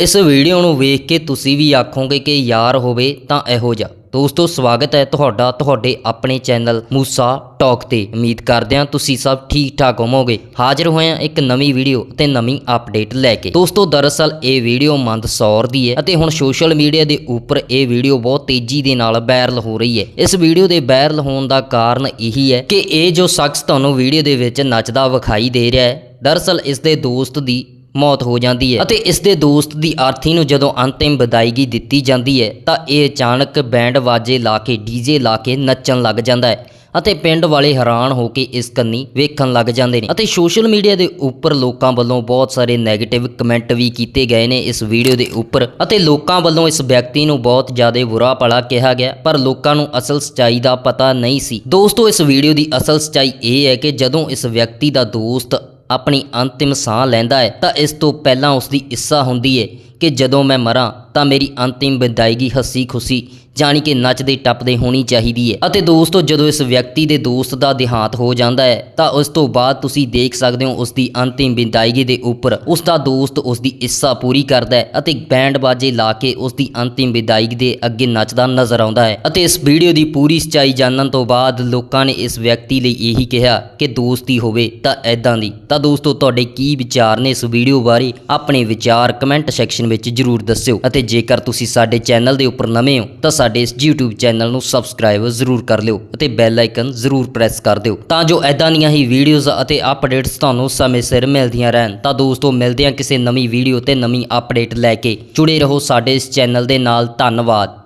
ਇਸ ਵੀਡੀਓ ਨੂੰ ਵੇਖ ਕੇ ਤੁਸੀਂ ਵੀ ਆਖੋਗੇ ਕਿ ਯਾਰ ਹੋਵੇ ਤਾਂ ਇਹੋ ਜਿਹਾ। ਦੋਸਤੋ, ਸਵਾਗਤ ਹੈ ਤੁਹਾਡਾ ਤੁਹਾਡੇ ਆਪਣੇ ਚੈਨਲ ਮੂਸਾ ਟਾਕ ਤੇ। ਉਮੀਦ ਕਰਦੇ ਹਾਂ ਤੁਸੀਂ ਸਭ ਠੀਕ ਠਾਕ ਹੋਵੋਗੇ। ਹਾਜ਼ਰ ਹੋਏ ਹਾਂ ਇੱਕ ਨਵੀਂ ਵੀਡੀਓ ਤੇ ਨਵੀਂ ਅਪਡੇਟ ਲੈ ਕੇ। ਦੋਸਤੋ, ਦਰਅਸਲ ਇਹ ਵੀਡੀਓ ਮੰਦਸੌਰ ਦੀ ਹੈ ਅਤੇ ਹੁਣ ਸੋਸ਼ਲ ਮੀਡੀਆ ਦੇ ਉੱਪਰ ਇਹ ਵੀਡੀਓ ਬਹੁਤ ਤੇਜ਼ੀ ਦੇ ਨਾਲ ਵਾਇਰਲ ਹੋ ਰਹੀ ਹੈ। ਇਸ ਵੀਡੀਓ ਦੇ ਵਾਇਰਲ ਹੋਣ ਦਾ ਕਾਰਨ ਇਹੀ ਹੈ ਕਿ ਇਹ ਜੋ ਸ਼ਖਸ ਤੁਹਾਨੂੰ ਵੀਡੀਓ ਦੇ ਵਿੱਚ ਨੱਚਦਾ ਵਿਖਾਈ ਦੇ ਰਿਹਾ ਹੈ, ਦਰਅਸਲ ਇਸ ਦੇ ਦੋਸਤ ਦੀ ਮੌਤ ਹੋ ਜਾਂਦੀ ਹੈ। ਅਤੇ ਇਸ ਦੇ ਦੋਸਤ ਦੀ ਆਰਥੀ ਨੂੰ ਜਦੋਂ ਅੰਤਿਮ ਵਿਦਾਇਗੀ ਦਿੱਤੀ ਜਾਂਦੀ ਹੈ, ਤਾਂ ਇਹ ਅਚਾਨਕ ਬੈਂਡ ਵਾਜੇ ਲਾ ਕੇ, ਡੀਜੇ ਲਾ ਕੇ ਨੱਚਣ ਲੱਗ ਜਾਂਦਾ ਹੈ ਅਤੇ ਪਿੰਡ ਵਾਲੇ ਹੈਰਾਨ ਹੋ ਕੇ ਇਸ ਕੰਨੀ ਵੇਖਣ ਲੱਗ ਜਾਂਦੇ ਨੇ। ਅਤੇ ਸੋਸ਼ਲ ਮੀਡੀਆ ਦੇ ਉੱਪਰ ਲੋਕਾਂ ਵੱਲੋਂ ਬਹੁਤ ਸਾਰੇ 네ਗੇਟਿਵ ਕਮੈਂਟ ਵੀ ਕੀਤੇ ਗਏ ਨੇ ਇਸ ਵੀਡੀਓ ਦੇ ਉੱਪਰ। ਅਤੇ ਲੋਕਾਂ ਵੱਲੋਂ ਇਸ ਵਿਅਕਤੀ ਨੂੰ ਬਹੁਤ ਜ਼ਿਆਦਾ ਬੁਰਾ ਭਲਾ ਕਿਹਾ ਗਿਆ, ਪਰ ਲੋਕਾਂ ਨੂੰ ਅਸਲ ਸਚਾਈ ਦਾ ਪਤਾ ਨਹੀਂ ਸੀ। ਦੋਸਤੋ, ਇਸ ਵੀਡੀਓ ਦੀ ਅਸਲ ਸਚਾਈ ਇਹ ਹੈ ਕਿ ਜਦੋਂ ਇਸ ਵਿਅਕਤੀ ਦਾ ਦੋਸਤ ਆਪਣੀ ਅੰਤਿਮ ਸਾਹ ਲੈਂਦਾ ਹੈ, ਤਾਂ ਇਸ ਤੋਂ ਪਹਿਲਾਂ ਉਸ ਦੀ ਇੱਛਾ ਹੁੰਦੀ ਹੈ ਕਿ ਜਦੋਂ ਮੈਂ ਮਰਾਂ ਤਾਂ ਮੇਰੀ ਅੰਤਿਮ ਵਿਦਾਇਗੀ ਹੱਸੀ ਖੁਸ਼ੀ ਜਾਣੀ ਕਿ ਨੱਚਦੇ ਟੱਪਦੇ ਹੋਣੀ ਚਾਹੀਦੀ ਹੈ ਅਤੇ ਦੋਸਤੋ, ਜਦੋਂ ਇਸ ਵਿਅਕਤੀ ਦੇ ਦੋਸਤ ਦਾ ਦੇਹਾਂਤ ਹੋ ਜਾਂਦਾ ਹੈ ਤਾਂ ਉਸ ਤੋਂ ਬਾਅਦ ਤੁਸੀਂ ਦੇਖ ਸਕਦੇ ਹੋ ਉਸ ਦੀ ਅੰਤਿਮ ਵਿਦਾਇਗੀ ਦੇ ਉੱਪਰ ਉਸ ਦਾ ਦੋਸਤ ਉਸ ਦੀ ਇੱਛਾ ਪੂਰੀ ਕਰਦਾ ਹੈ ਅਤੇ ਬੈਂਡ ਬਾਜੇ ਲਾ ਕੇ ਉਸ ਦੀ ਅੰਤਿਮ ਵਿਦਾਇਗੀ ਦੇ ਅੱਗੇ ਨੱਚਦਾ ਨਜ਼ਰ ਆਉਂਦਾ ਹੈ ਅਤੇ ਇਸ ਵੀਡੀਓ ਦੀ ਪੂਰੀ ਸਚਾਈ ਜਾਣਨ ਤੋਂ ਬਾਅਦ ਲੋਕਾਂ ਨੇ ਇਸ ਵਿਅਕਤੀ ਲਈ ਇਹੀ ਕਿਹਾ ਕਿ ਦੋਸਤੀ ਹੋਵੇ ਤਾਂ ਐਦਾਂ ਦੀ। ਤਾਂ ਦੋਸਤੋ, ਤੁਹਾਡੇ ਕੀ ਵਿਚਾਰ ਨੇ ਇਸ ਵੀਡੀਓ ਬਾਰੇ? ਆਪਣੇ ਵਿਚਾਰ ਕਮੈਂਟ ਸੈਕਸ਼ਨ ਵਿੱਚ ਜਰੂਰ ਦੱਸਿਓ। ਅਤੇ ਜੇਕਰ ਤੁਸੀਂ ਸਾਡੇ ਚੈਨਲ ਦੇ ਉੱਪਰ ਨਵੇਂ ਹੋ, ਤਾਂ ਸਾਡੇ ਇਸ YouTube ਚੈਨਲ ਨੂੰ ਸਬਸਕ੍ਰਾਈਬ ਜ਼ਰੂਰ ਕਰ ਲਿਓ ਅਤੇ ਬੈਲ ਆਈਕਨ ਜ਼ਰੂਰ ਪ੍ਰੈਸ ਕਰ ਦਿਓ। ਤਾਂ ਜੋ ਐਦਾਂ ਦੀਆਂ ਹੀ ਵੀਡੀਓਜ਼ ਅਤੇ ਅਪਡੇਟਸ ਤੁਹਾਨੂੰ ਸਮੇਂ ਸਿਰ ਮਿਲਦੀਆਂ ਰਹਿਣ। ਤਾਂ ਦੋਸਤੋ, ਮਿਲਦੇ ਹਾਂ ਕਿਸੇ ਨਵੀਂ ਵੀਡੀਓ ਤੇ ਨਵੀਂ ਅਪਡੇਟ ਲੈ ਕੇ। ਜੁੜੇ ਰਹੋ ਸਾਡੇ ਇਸ ਚੈਨਲ ਦੇ ਨਾਲ। ਧੰਨਵਾਦ।